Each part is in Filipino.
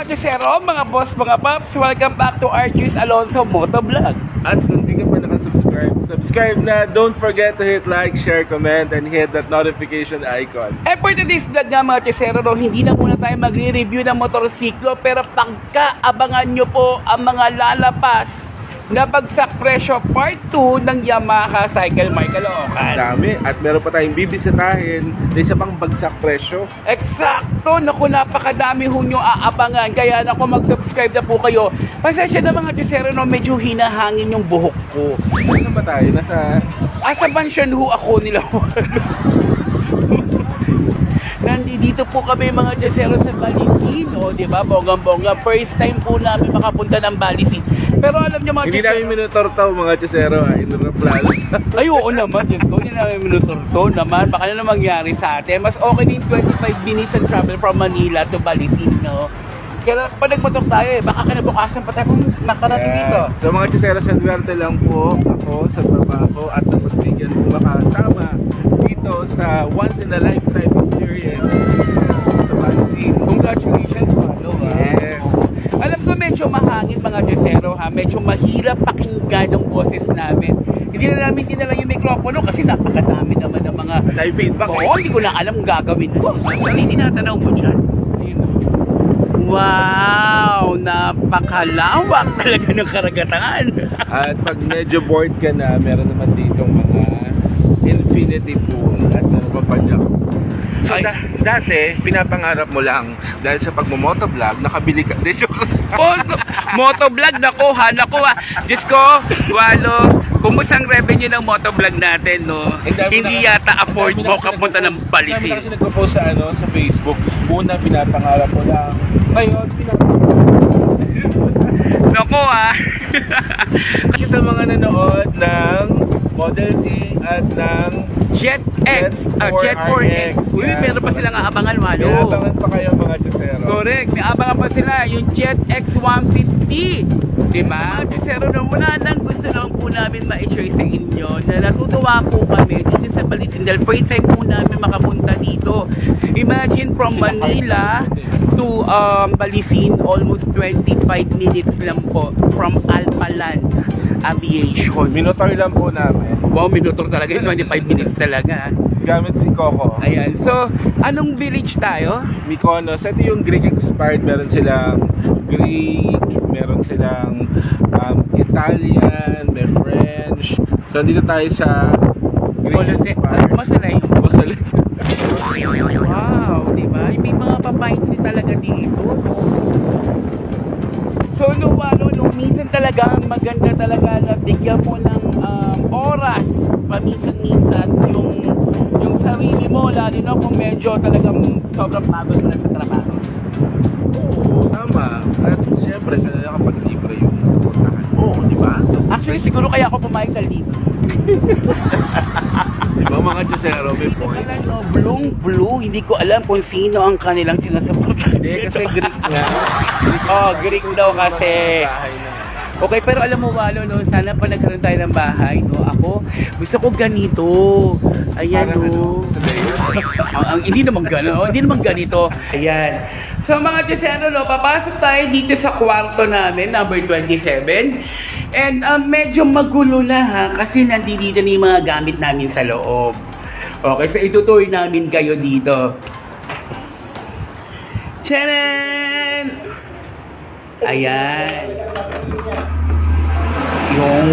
Mga Josero, mga boss, mga paps, welcome back to Archie's Alonso Motovlog. At kung di ka pa nakasubscribe, subscribe na. Don't forget to hit like, share, comment, and hit that notification icon. Eh for today's vlog nga mga Josero, no, hindi na muna tayo magre-review ng motorsiklo pero pagkaabangan nyo po ang mga lalapas na bagsak presyo part 2 ng Yamaha Cycle Mike Ang Caloocan. dami. At meron pa tayong bibisitahin na isa pang bagsak presyo. Eksakto! Naku, napakadami ho nyo aabangan. Kaya naku, mag-subscribe na po kayo. Pasensya na mga Josero, no, medyo hinahangin yung buhok ko. Saan ba tayo? Nasa... Asa mansion ho ako nila. Nandito po kami mga Josero sa Balisin. O, di ba? Bonggang-bongga. First time po namin makapunta ng Balisin. Pero alam niyo mga Hindi namin Josero. minutortaw mga chesero. Inuraplano. Ay, oo naman. Diyos ko, hindi namin minutorto naman. Baka na mangyari sa atin. Mas okay din 25 minutes and travel from Manila to Balisin, no? Kaya pag nagmotor tayo eh, baka kinabukasan pa tayo kung nakarating dito. So mga chesero, Sanwerte lang po ako sa trabaho at napagbigyan po makasama dito sa once in a lifetime experience sa Balisin. Congratulations, Palo. ha? Yes. Alam ko mahangin mga Josero ha. Medyo mahirap pakinggan ang boses namin. Hindi na namin dinala yung mikropono kasi napakadami naman ng mga... Live feedback. Oo, hindi ko na alam ang gagawin ko. Actually, tinatanaw mo dyan. Ayun. Wow! Napakalawak talaga ng karagatan. At pag medyo bored ka na, meron naman dito mga infinity pool at meron pa pa dyan. So Ay. da- dati, pinapangarap mo lang dahil sa pagmumotovlog, nakabili ka. Lang. Oh, motovlog na ko, ha? Naku, ha? Diyos ko, walo, kumusta ang revenue ng motovlog natin, no? Hindi na- yata afford mo kapunta ng Balisin. Dami na kasi nagpo-post sa, ano, sa Facebook. Una, pinapangarap mo lang. Ngayon, pinapangarap Naku, ha? Kasi sa mga nanood ng Model T at ng Jet X, Jet ah, Jet 4X. 4RX. Uy, Yan. meron pa silang aabangan, walo. Pinapangan pa kayo mga chusero. Correct. May abangan pa sila. Yung Jet X150. Diba? Josero na muna nang gusto lang po namin ma-share sa inyo na natutuwa po kami dito sa Balisin. Dahil first time po namin makapunta dito. Imagine from Manila to um, Balisin, almost 25 minutes lang po from Alpaland Aviation. Minotaur lang po namin. Wow, minutor talaga yun. 25 minutes talaga. Gamit si Coco. Ayan. So, anong village tayo? Mykonos. Ito yung Greek expired. Meron silang Greek, meron silang um, Italian, may French. So, dito tayo sa Greek Colosseum. expired. Masalay. Masalay. Wow, di ba? May mga papaintli talaga dito. So, no, ano, no, minsan talaga, maganda talaga na bigyan mo ng um, oras, paminsan-minsan, yung, yung sarili mo, lalo na kung medyo talagang sobrang pagod mo na sa trabaho. Oo, tama. At syempre, talaga kapag libre yung puntahan mo, di ba? Actually, siguro kaya ako pumayag na dito. Di ba mga chusero, may point? Alam no, blue, blue, hindi ko alam kung sino ang kanilang sinasuportan. Hindi, kasi Greek nga. Greek Oh, Greek daw kasi. Okay, pero alam mo, Walo, no, sana pa nagkaroon tayo ng bahay, no? Ako, gusto ko ganito. Ayan, Parang ano, no. layer. ang, ang, hindi naman gano'n, oh, hindi naman ganito. Ayan. So mga Joseno, no, papasok tayo dito sa kwarto namin, number 27. And um, medyo magulo na ha, kasi nandito na yung mga gamit namin sa loob. Okay, so itutour namin kayo dito. Charan! Ayan. Yung...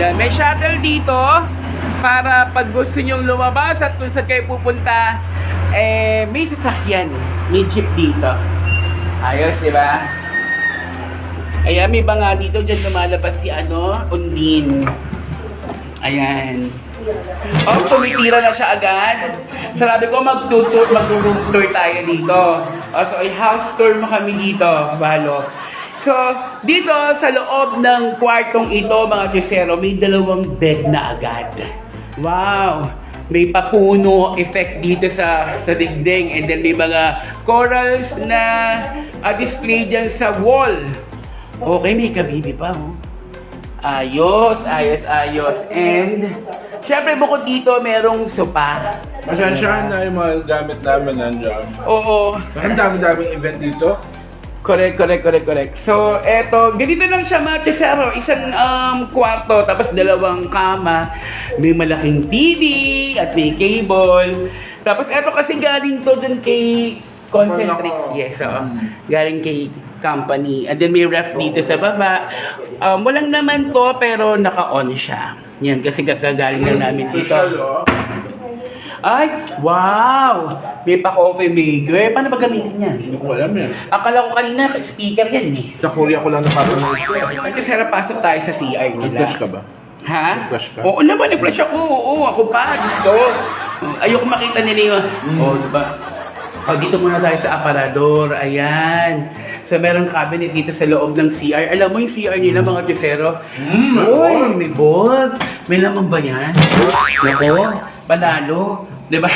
Yan, may shuttle dito para pag gusto nyong lumabas at kung saan kayo pupunta, eh, may sasakyan. May jeep dito. Ayos, di ba? Ayan, may banga dito. Diyan lumalabas si ano, Undin. Ayan. Oh, tumitira na siya agad. Sabi ko, mag-tour, mag-room tour tayo dito. Oh, so, ay house tour mo kami dito, Balo. So, dito sa loob ng kwartong ito, mga Josero, may dalawang bed na agad. Wow! May papuno effect dito sa sa dingding and then may mga corals na ah, display dyan sa wall. Okay, may kabibi pa, oh. Ayos, ayos, ayos. And Siyempre, bukod dito, merong sopa. Pasensyahan na yung mga gamit namin nandiyan. Oo. Ang dami-daming event dito. Correct, correct, correct, correct. So, eto, ganito lang siya mga Tesero. Isang um, kwarto, tapos dalawang kama. May malaking TV at may cable. Tapos eto kasi galing to dun kay Concentrix. Yes, oo. Galing kay company. And then may ref dito sa baba. Um, walang naman to, pero naka-on siya. Yan, kasi gagagaling lang namin dito. Oh. Ay, wow! May pa-coffee maker. Paano ba gamitin yan? Hindi ko alam yan. Akala ko kanina speaker yan eh. Sa Korea ko lang napapanood. Ay, kasi harap pasok tayo sa CR nila. Nag-flash ka ba? Ha? Nag-flash ka? Oo naman, nag-flash ako. Oo, ako pa. Ko. Ayoko makita nila yung... Hmm. Oo, diba? O, dito muna tayo sa aparador. Ayan. So, merong cabinet dito sa loob ng CR. Alam mo yung CR nila, mga tisero? Mm, Uy, may board. May lamang ba yan? Nako, panalo. Diba?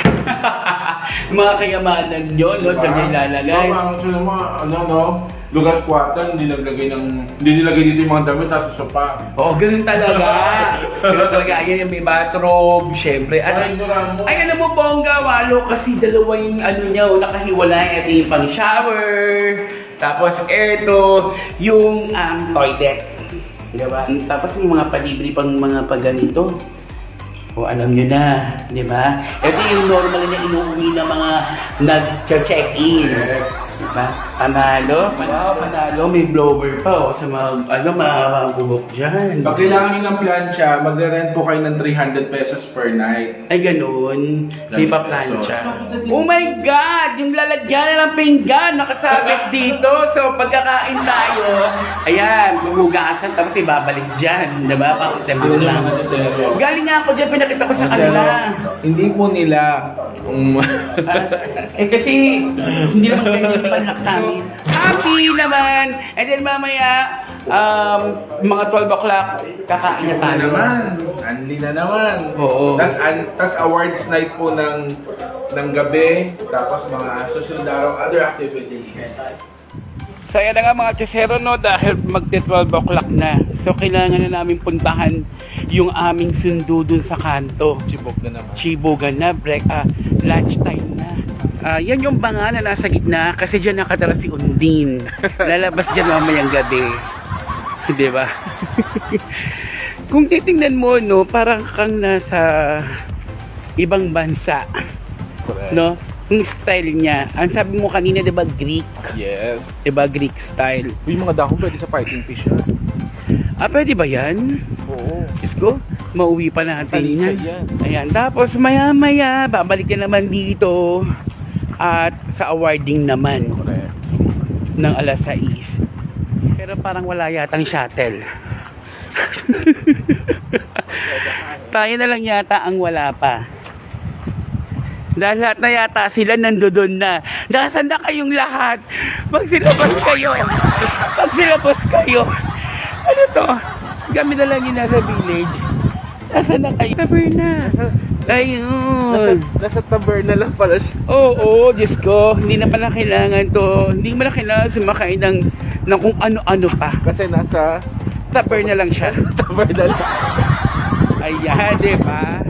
mga kayamanan nyo, no? Diyan nyo ilalagay. Diba, mo, ano, no? Lugar squatan, hindi naglagay ng... Hindi nilagay dito yung mga damit, tapos sopa. Oo, ganun talaga. ganun talaga. Ayan yung may bathrobe, syempre. Ano, Ay, Ramo. ay, ano mo, bongga, walo, kasi dalawa yung ano niya, oh, nakahiwalay. Ito yung pang shower. Tapos, ito, yung um, toilet. Diba? Tapos yung mga palibre pang mga paganito. O alam nyo na, di ba? Ito yung normal na inuwi ng mga nag-check-in. Diba? Panalo, panalo, panalo, may blower pa oh, sa mga, ano, mga, bubok dyan. Pag kailangan nyo ng plancha, magre-rent po kayo ng 300 pesos per night. Ay, ganun. May pa-plancha. pesos. Oh my God! Yung lalagyan na ng pinggan nakasabit dito. So, pagkakain tayo, ayan, gugugasan tapos ibabalik dyan. Diba? Pang tema Yun yung lang. Galing nga ako dyan, pinakita ko sa kanila. Hindi po nila... Um, Eh kasi, hindi naman ganyan yung panlak sa amin. Happy naman! And then mamaya, um, mga 12 o'clock, kakain na tayo. naman. Anli na naman. Oo. Tas, an, tas awards night po ng ng gabi. Tapos mga susunod na araw, other activities. So yan na nga mga chesero no, dahil magte 12 o'clock na. So kailangan na namin puntahan yung aming sundo dun sa kanto. Chibok na naman. Chibogan na, break, ah, lunch time na. Ah, yan yung banga na nasa gitna kasi dyan nakatara si Undin. Lalabas dyan mamayang gabi. Ba? Kung titingnan mo, no, parang kang nasa ibang bansa. Correct. No? Yung style niya. Ang sabi mo kanina, di ba, Greek? Yes. Di ba, Greek style? Uy, mga dahon pwede sa fighting fish yan. Ah, pwede ba yan? Oo. Diyos ko, mauwi pa natin yan. yan. Ayan, tapos maya-maya, babalik na naman dito. At sa awarding naman Correct. ng alas 6. Pero parang wala yatang shuttle. Tayo na lang yata ang wala pa. Dahil lahat na yata sila nandoon na. Nasaan na kayong lahat? Magsilabas kayo. Magsilabas kayo. Ano to? Kami na lang yung nasa village. Nasaan na kayo? Taberna. Ayun. nasa taberna lang pala siya. Oo, Diyos ko. Hindi na pala kailangan to. Hindi mo na kailangan sumakay ng, ng kung ano-ano pa. Kasi nasa Taberna lang siya. taberna lang. Ayan, di ba?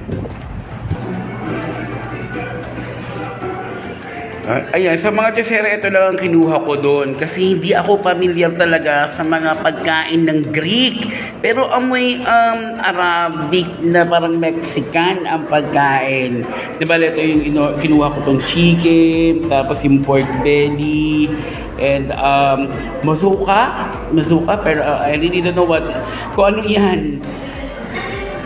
Ayan, sa mga tsesera, ito lang ang kinuha ko doon. Kasi hindi ako pamilyar talaga sa mga pagkain ng Greek. Pero amoy um, Arabic na parang Mexican ang pagkain. Di ba, ito yung ino- kinuha ko tong chicken, tapos yung pork belly, and um, masuka. Masuka, pero uh, I really don't know what, kung ano yan.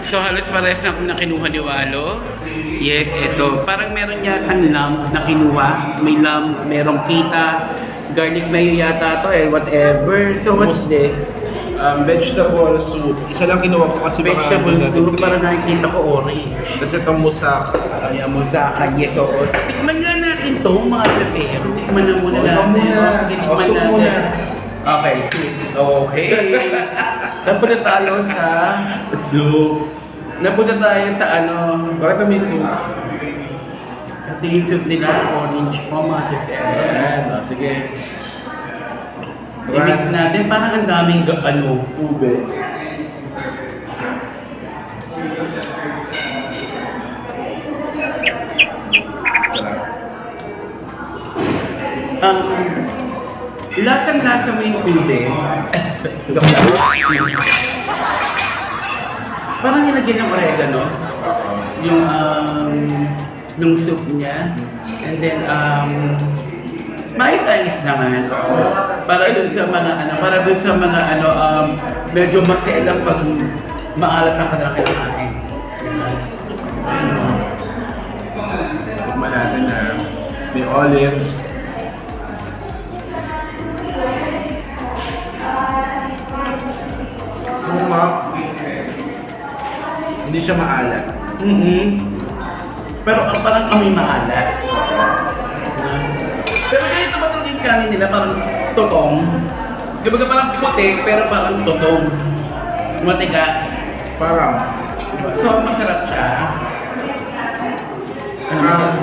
So halos parehas na na kinuha ni Walo. Yes, ito. Parang meron yatang lamb na kinuha. May lamb, merong pita, garlic mayo yata to eh, whatever. So what's this? Um, vegetable soup. Isa lang kinuha ko kasi baka Vegetable natin soup, parang nakikita ko orange. Kasi itong musak. Ay, amusaka, yes, oo. So, tikman nga natin to, mga kasero. Tikman na muna natin. muna. no? Sige, Oh, tikman soup natin. muna. Okay, soup. Okay. Napunta tayo sa soup. Napunta tayo sa ano, bakit may suit? At yung suit nila, orange po mga kasera. Ayan, oh, sige. I-mix natin, parang ang daming ga- ano, tubig. Sarap. Ang lasang-lasa mo yung tubig. Parang nilagyan ng oregano. Yung, um, nung soup niya. And then, um, maayos-ayos naman. Para dun sa mga, ano, para dun sa mga, ano, um, medyo maselang pag maalat ng kanilang kinakain. Natin na may olives. Siya maalat. mm Pero ang parang kami maalat. Pero ganito ba itong din kanin nila? Parang totong. Di ba parang puti, pero parang totong. Matigas. Parang, So, masarap siya. Ano ba? um,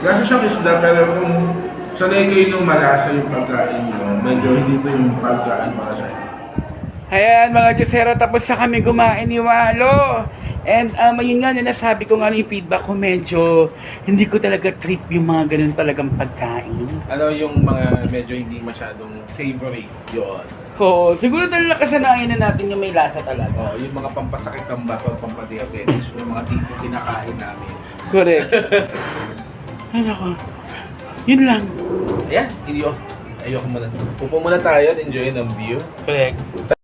lasa siyang isda pero kung sanay kayo nung malasa yung pagkain nyo, medyo hindi ito yung pagkain para sa Ayan mga Diyosero, tapos na kami kumain ni Walo. And um, ayun nga, nasabi ko nga yung feedback ko, medyo hindi ko talaga trip yung mga ganun talagang pagkain. Ano yung mga medyo hindi masyadong savory yun. Oo, siguro dahil nakasanayan na natin yung may lasa talaga. Oh, yung mga pampasakit ng bato, pampadiabetes, yung mga tipo kinakain namin. Correct. Ay nako. Yun lang. Ayan, iyo. Ayoko muna. Upo muna tayo at enjoy ng view. Correct.